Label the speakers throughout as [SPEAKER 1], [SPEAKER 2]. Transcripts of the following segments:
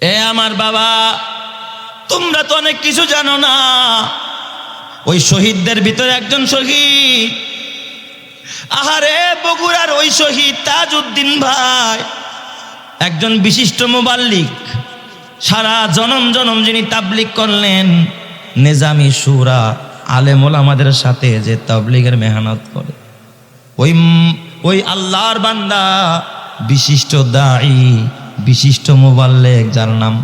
[SPEAKER 1] এ আমার বাবা, তোমরা তো অনেক কিছু জানো না। ওই শহীদদের ভিতরে একজন শহীদ। আহারে, বগুড়ার ওই শহীদ তাজউদ্দিন ভাই, একজন বিশিষ্ট মোবাল্লিক। সারা জনম জনম যিনি তাবলিক করলেন, নেজামি সুরা আলেমুল আমাদের সাথে যে তাবলিগের মেহনত করে। ওই ওই আল্লাহর বান্দা, বিশিষ্ট দায়ী বিশিষ্ট মোবাল্লেক যার নাম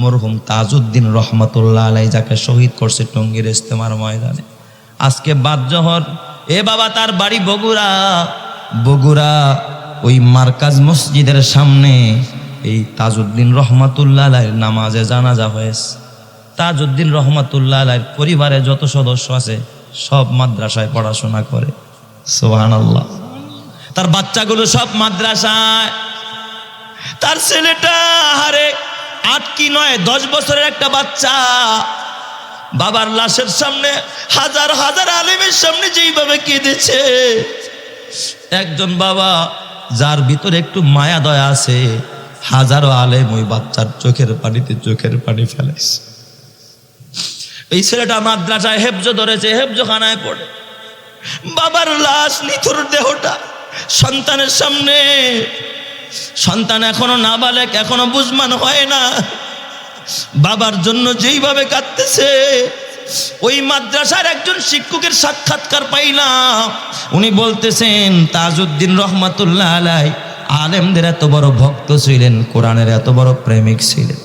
[SPEAKER 1] মরহুম তাজউদ্দিন রহমতুল্লাহ আলাই যাকে শহীদ করছে টঙ্গীর ইস্তেমার ময়দানে। আজকে বাদ জহর এ বাবা তার বাড়ি বগুড়া। বগুড়া ওই মার্কাজ মসজিদের সামনে এই তাজউদ্দিন রহমাতুল্লাহ আলাইয়ের নামাজে জানাজা হয়েছে। তাজউদ্দিন রহমাতুল্লাহ আলাইয়ের পরিবারে যত সদস্য আছে, সব মাদ্রাসায় পড়াশোনা করে। সোহান আল্লাহ তার বাচ্চাগুলো সব মাদ্রাসায় তার ছেলেটা, হারে, আট কি নয়, দশ বছরের একটা বাচ্চা। বাবার লাশের সামনে হাজার হাজার আলেমের সামনে যেইভাবে কেঁদেছে। একজন বাবা, যার ভিতরে একটু মায়া দয়া আছে, হাজারো আলেম ওই বাচ্চার চোখের পানিতে চোখের পানি ফেলেছে এই ছেলেটা মাদ্রাসায় হেফজ ধরেছে, হেফজখানায় পড়ে। বাবার লাশ, নিথুর দেহটা সন্তানের সামনে সন্তান এখনও নাবালেক, এখনও বুঝমান হয় না। বাবার জন্য যেইভাবে কাঁদতেছে, ওই মাদ্রাসার একজন শিক্ষকের সাক্ষাৎকার পাইলাম। উনি বলতেছেন, তাজউদ্দিন রহমাতুল্লাহ আলাই আলেমদের এত বড় ভক্ত ছিলেন, কোরআনের এত বড় প্রেমিক ছিলেন।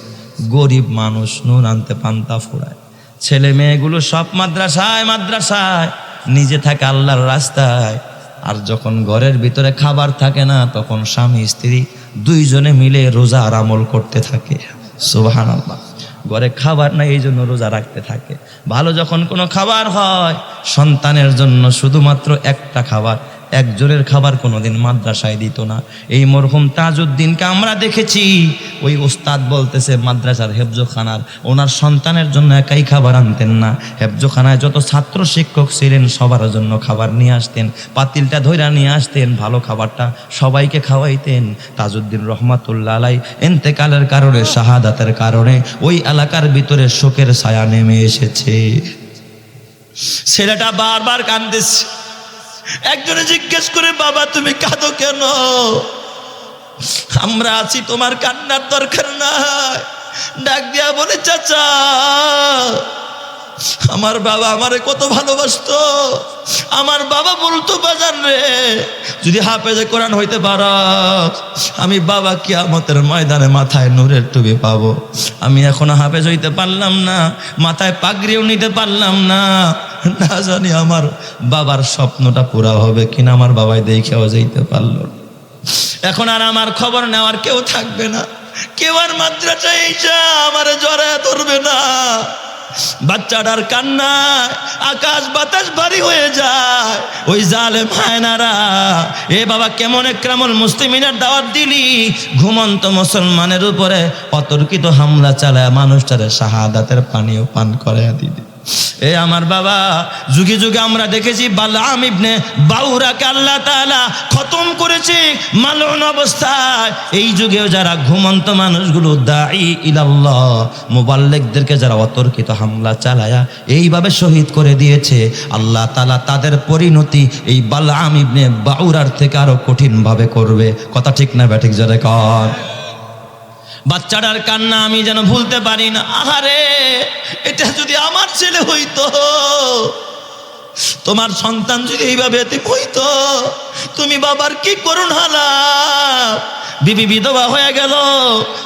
[SPEAKER 1] গরিব মানুষ নুন আনতে পান্তা ফোড়ায় ছেলে মেয়েগুলো সব মাদ্রাসায় মাদ্রাসায়, নিজে থাকে আল্লাহর রাস্তায়। আর যখন ঘরের ভিতরে খাবার থাকে না, তখন স্বামী, স্ত্রী দুইজনে মিলে রোজা আর আমল করতে থাকে। সুবাহান আল্লাহ ঘরে খাবার না এই জন্য রোজা রাখতে থাকে। ভালো যখন কোনো খাবার হয়, সন্তানের জন্য শুধুমাত্র একটা খাবার একজনের খাবার কোনোদিন মাদ্রাসায় দিত না। এই মরহুম তাজউদ্দিনকে আমরা দেখেছি। ওই ওস্তাদ বলতেছে, মাদ্রাসার হেফজোখানার ওনার সন্তানের জন্য একাই খাবার আনতেন না। হেফজোখানায় যত ছাত্র শিক্ষক ছিলেন, সবার জন্য খাবার নিয়ে আসতেন। পাতিলটা ধৈরা নিয়ে আসতেন, ভালো খাবারটা সবাইকে খাওয়াইতেন। তাজউদ্দিন রহমাতুল্লাহ আলাই এন্তেকালের কারণে, শাহাদাতের কারণে ওই এলাকার ভিতরে শোকের ছায়া নেমে এসেছে। ছেলেটা বারবার কান্দেছে। একজনে জিজ্ঞেস করে, বাবা, তুমি কাঁদো কেন? আমরা আছি তোমার কান্নার দরকার নাই। ডাক দিয়া বলে, চাচা আমার বাবা আমারে কত ভালোবাসতো। আমার বাবা বলতো, বাজান রে, যদি হাফেজে কোরআন হইতে পার, আমি বাবা কিয়ামতের ময়দানে মাথায় নূরের টুপি পাবো। আমি এখনও হাফেজ হইতে পারলাম না, মাথায় পাগড়িও নিতে পারলাম না। না জানি আমার বাবার স্বপ্নটা পুরা হবে কিনা, আমার বাবাই দেখেও যাইতে পারল। এখন আর আমার খবর নেওয়ার কেউ থাকবে না। কেউ আর মাদ্রাসায় এসে আমার জড়ায় ধরবে না। বাচ্চাটার কান্না, আকাশ বাতাস ভারী হয়ে যায়। ওই জালে মায়নারা এ বাবা, কেমন একরামল মুসলিমিনের দাওয়াত দিলি? ঘুমন্ত মুসলমানের উপরে অতর্কিত হামলা চালায় মানুষটারে শাহাদাতের পানীয় পান করে দিদি। এ আমার বাবা, যুগে যুগে আমরা দেখেছি বালাম ইবনে বাউরাকে আল্লাহ তাআলা খতম করেছে মালন অবস্থায়। এই যুগেও যারা ঘুমন্ত মানুষগুলো দাঈ ইলাল্লাহ, মোবাল্লেকদেরকে যারা অতর্কিত হামলা চালায়া এইভাবে শহীদ করে দিয়েছে, আল্লাহ তালা তাদের পরিণতি এই বালাম ইবনে বাউরার থেকে আরও কঠিনভাবে করবে। কথা ঠিক না ব্যাঠিক যারা কর। বাচ্চাটার কান্না আমি যেন ভুলতে পারি না। আহারে, এটা যদি আমার ছেলে হইতো, তোমার সন্তান যদি এইভাবে হইতো, তুমি বাবার কি করুন হালা বিবি বিধবা হয়ে গেল।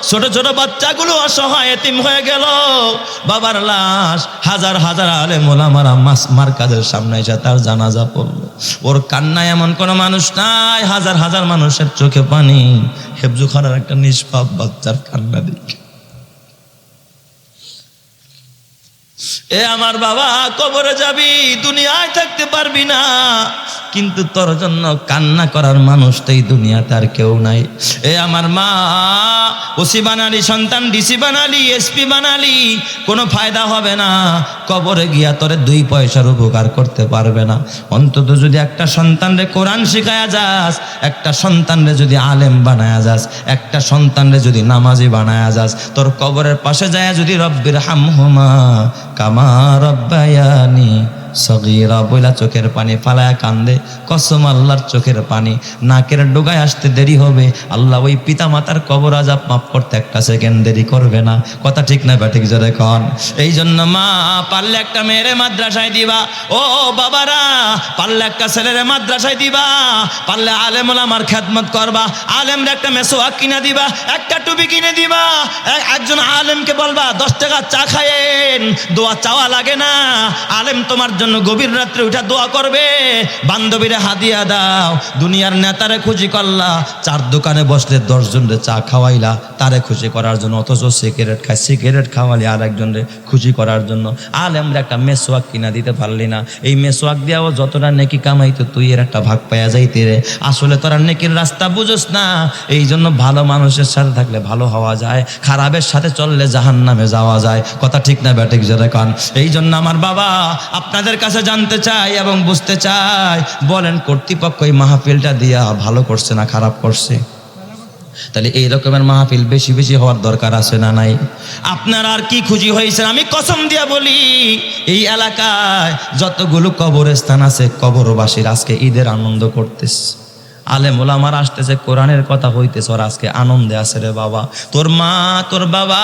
[SPEAKER 1] ছোট ছোট বাচ্চাগুলো অসহায় এতিম হয়ে গেল। বাবার লাশ হাজার হাজার আলে মোলামারা মাস মার কাজের সামনে এসে তার জানাজা পড়ল। ওর কান্নায় এমন কোনো মানুষ নাই, হাজার হাজার মানুষের চোখে পানি। হেফজু খানার একটা নিষ্পাপ বাচ্চার কান্না দেখে। এ আমার বাবা, কবরে যাবি, দুনিয়ায় থাকতে পারবি না। কিন্তু তোর জন্য কান্না করার মানুষ তো এই দুনিয়াতে আর কেউ নাই। এ আমার মা, ওসি বানালি, সন্তান ডিসি বানালি এসপি বানালি, কোনো ফায়দা হবে না। কবরে গিয়া তোরে দুই পয়সার উপকার করতে পারবে না। অন্তত যদি একটা সন্তানরে কোরআন শিখায়া যাস, একটা সন্তানরে যদি আলেম বানায়া যাস, একটা সন্তানরে যদি নামাজি বানায়া যাস, তোর কবরের পাশে যায় যদি রব্বির হামহুমা কামা রব্বায়ানি সগিরা বইলা চোখের পানি ফালায়া কান্দে, কসম আল্লাহর চোখের পানি। নাকের ডোগায় আসতে দেরি হবে। আল্লাহ ওই পিতা মাতার কবর আজাব মাফ করতে একটা সেকেন্ড দেরি করবে না। কথা ঠিক না ব্যাঠিক জোরে কন। এই জন্য মা, পারলে একটা মেয়েরে মাদ্রাসায় দিবা। ও বাবারা, পারলে একটা ছেলেরে মাদ্রাসায় দিবা। পারলে আলেমুল আমার খেদমত করবা। আলেমরা একটা মেসোয়াক কিনে দিবা, একটা টুপি কিনে দিবা। একজন আলেমকে বলবা, দশ টাকা চা খায়েন, দোয়া চাওয়া লাগে না। আলেম তোমার জন্য গভীর রাত্রে উঠা দোয়া করবে। বান্ধবীরে হাদিয়া দাও। দুনিয়ার নেতারে খুশি করলা। চার দোকানে বসলে দশজনরে চা খাওয়াইলা। তারে খুশি করার জন্য, অথচ সিগারেট খায়। সিগারেট খাওয়ালি আর একজনরে খুশি করার জন্য। আলেমরা একটা মেসোয়াক কিনা দিতে পারলি না। এই মেসোয়াক দিয়াও যতটা নেকি কামাইতো তুই এর একটা ভাগ পাইয়া যাইতে রে। আসলে তোরা নেকির রাস্তা বুঝোস না। এই জন্য ভালো মানুষের সাথে থাকলে ভালো হওয়া যায়। খারাপের সাথে চললে জাহান নামে যাওয়া যায়। কথা ঠিক না ব্যাটিক জোরে কান। এই জন্য আমার বাবা, আপনাদের কাছে জানতে চাই এবং বুঝতে চাই বলেন কর্তৃপক্ষ এই মাহফিলটা দিয়া ভালো করছে না খারাপ করছে? তাহলে এই রকমের মাহফিল বেশি বেশি হওয়ার দরকার আছে না নাই? আপনার আর কি খুশি হয়েছে আমি কসম দিয়া বলি, এই এলাকায় যতগুলো কবরস্থান আছে, কবরবাসীর আজকে ঈদের আনন্দ করতেছে। আলেম ওলামার আসতেছে, কোরআনের কথা হইতেছে, ওর আজকে আনন্দে আছে রে বাবা। তোর মা, তোর বাবা,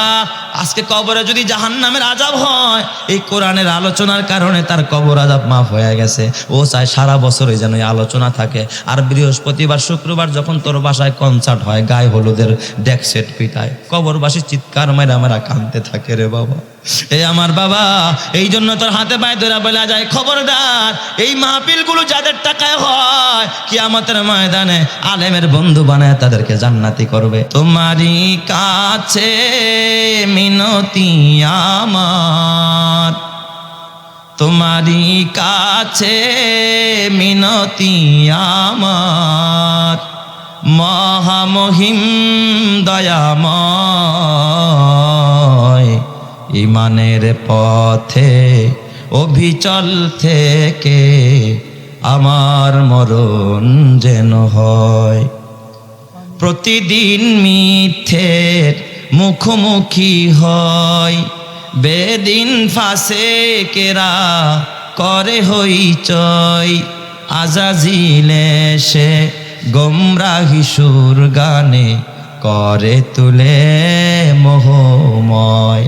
[SPEAKER 1] আজকে কবরে যদি জাহান নামের আজাব হয়, এই কোরআনের আলোচনার কারণে তার কবর আজাব মাফ হয়ে গেছে। ও চায় সারা বছরই যেন এই আলোচনা থাকে। আর বৃহস্পতিবার, শুক্রবার যখন তোর বাসায় কনসার্ট হয়, গায়ে হলুদের ডেক সেট পিটায়, কবরবাসী চিৎকার মেরা মেরা কানতে থাকে রে বাবা। এই আমার বাবা এই জন্য তোর হাতে পায়ে ধরে বলা যায় খবরদার, এই মাহফিলগুলো যাদের টাকায় হয় কি আমাদের ময়দানে আলেমের বন্ধু বানায় তাদেরকে জান্নাতি করবে। তোমারই কাছে মিনতি আমার। তোমারই কাছে মিনতি আমার। মহামহিম দয়াময় ইমানের পথে, অভিচল থেকে আমার মরণ যেন হয়। প্রতিদিন মিথ্যের মুখোমুখি হয়। বেদিন ফাঁসে কেরা করে হইচই। আজাজিলে সে গোমরাহি সুর গানে করে তুলে মোহময়।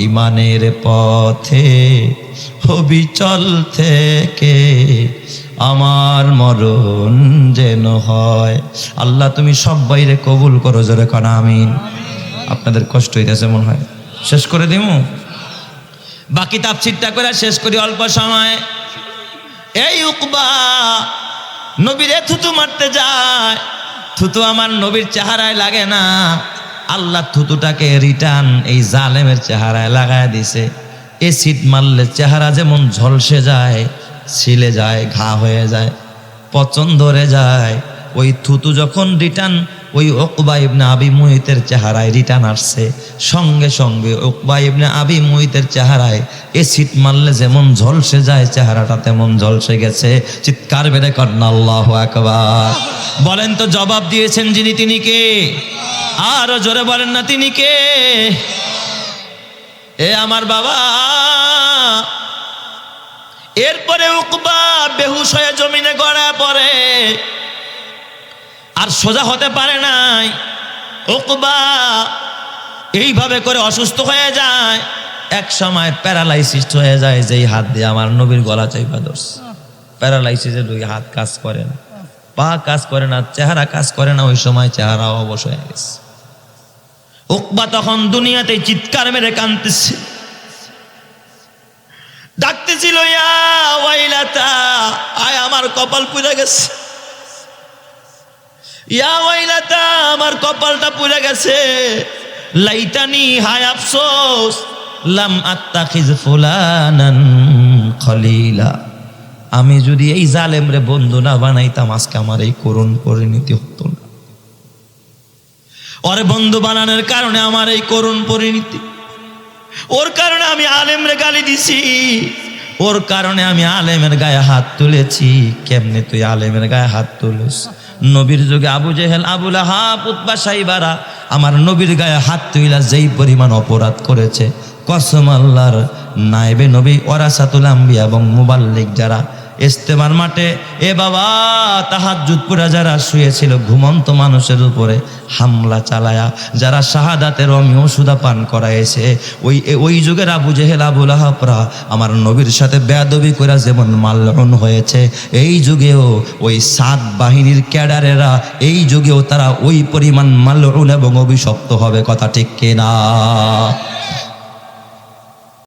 [SPEAKER 1] ইমানের পথে, অবিচল থেকে আমার মরণ যেন হয়। আল্লাহ, তুমি সবাইরে কবুল করো, জোরে কন, আমিন। আপনাদের কষ্ট হইতেছে মনে হয়। শেষ করে দিমু? বাকি তাপসিরটা করে শেষ করি অল্প সময়। এই উকবা, নবীরে থুতু মারতে যায়। থুতু আমার নবীর চেহারায় লাগে না। আল্লাহ থুতুটাকে রিটার্ন এই জালেমের চেহারায় লাগায় দিছে। এসিড মারলে চেহারা যেমন ঝলসে যায়, ছিলে যায়, ঘা হয়ে যায়, পচন ধরে যায় ওই থুতু যখন রিটার্ন, ওই ওকবা ইবনে আবি মুহিতের চেহারায় রিটার্ন আসছে। সঙ্গে সঙ্গে ওকবা ইবনে আবি মুহিতের চেহারায় এসিড মারলে যেমন ঝলসে যায়, চেহারাটা তেমন ঝলসে গেছে। চিৎকার বেড়ে করেন, আল্লাহ একবার বলেন তো জবাব দিয়েছেন যিনি, তিনি কে? আরও জোরে বলেন না, তিনি কে? এ আমার বাবা। এরপরে উকবা বেহুশ হয়ে জমিনে গড়া পড়ে। আর সোজা হতে পারে নাই। উকবা এইভাবে করে অসুস্থ হয়ে যায়। এক সময় প্যারালাইসিস হয়ে যায়, যেই হাত দিয়ে আমার নবীর গলা চাইপা ধরছে। প্যারালাইসিসে দুই হাত কাজ করে না। পা কাজ করে না, চেহারা কাজ করে না, ওই সময় চেহারা অবশ হয়ে গেছে। উকবা তখন দুনিয়াতে চিৎকার মেরে কাঁদতেছে। ডাকতেছিল, ইয়া আয়, আমার কপাল পুড়ে গেছে। ইয়া আমার কপালটা পুড়ে গেছে। লাইতানি, হায় আফসোস, লাম আত্তাখিজ ফুলানান খলিলা। আমি যদি এই জালেমরে বন্ধু না বানাইতাম, আজকে আমার এই করুণ পরিণতি হতো না। ওরে বন্ধু বানানোর কারণে আমার এই করুণ পরিণতি। ওর কারণে আমি আলেমরে গালি দিছি। ওর কারণে আমি আলেমের গায়ে হাত তুলেছি। কেমনে তুই আলেমের গায়ে হাত তুলিস? নবীর যুগে আবু জেহেল আবুল হাব উৎপা সাইবারা আমার নবীর গায়ে হাত তুইলা যেই পরিমাণ অপরাধ করেছে। কসম আল্লাহর নাইবে নবী ওরাসাতুল আম্বিয়া এবং মুবাল্লিক যারা ইস্তেমার মাঠে, এ বাবা, তাহাজ্জুদ পুরা যারা শুয়েছিল, ঘুমন্ত মানুষের উপরে হামলা চালায়া, যারা শাহাদাতের অমিও সুদা পান করাইছে, ওই ওই যুগের আবু জেহেল আবুল আহাবরা আমার নবীর সাথে বেয়াদবি করে যেমন মাল্যন হয়েছে, এই যুগেও ওই সাত বাহিনীর ক্যাডারেরা, এই যুগেও তারা ওই পরিমাণ মাল্যন এবং অভিশপ্ত হবে, কথা ঠিক কিনা?